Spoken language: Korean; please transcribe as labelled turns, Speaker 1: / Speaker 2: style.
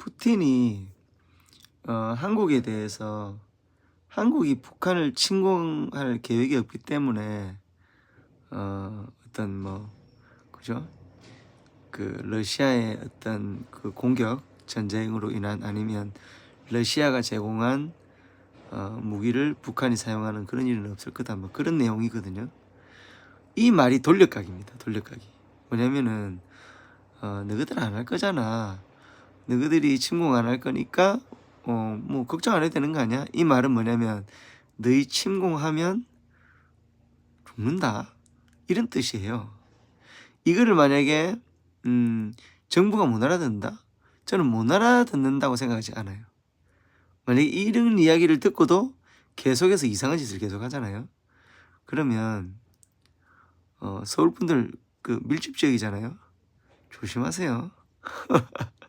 Speaker 1: 푸틴이 어, 한국에 대해서 한국이 북한을 침공할 계획이 없기 때문에 어, 어떤 뭐 그죠? 그 러시아의 어떤 그 공격 전쟁으로 인한 아니면 러시아가 제공한 어, 무기를 북한이 사용하는 그런 일은 없을 거다 뭐 그런 내용이거든요. 이 말이 돌려가기입니다. 돌려가기. 뭐냐면은 어, 너희들 안 할 거잖아. 너희들이 침공 안 할 거니까 어, 뭐 걱정 안 해도 되는 거 아니야? 이 말은 뭐냐면 너희 침공하면 죽는다. 이런 뜻이에요. 이거를 만약에 음, 정부가 못 알아듣는다? 저는 못 알아듣는다고 생각하지 않아요. 만약에 이런 이야기를 듣고도 계속해서 이상한 짓을 계속 하잖아요. 그러면 어, 서울 분들 그 밀집 지역이잖아요. 조심하세요.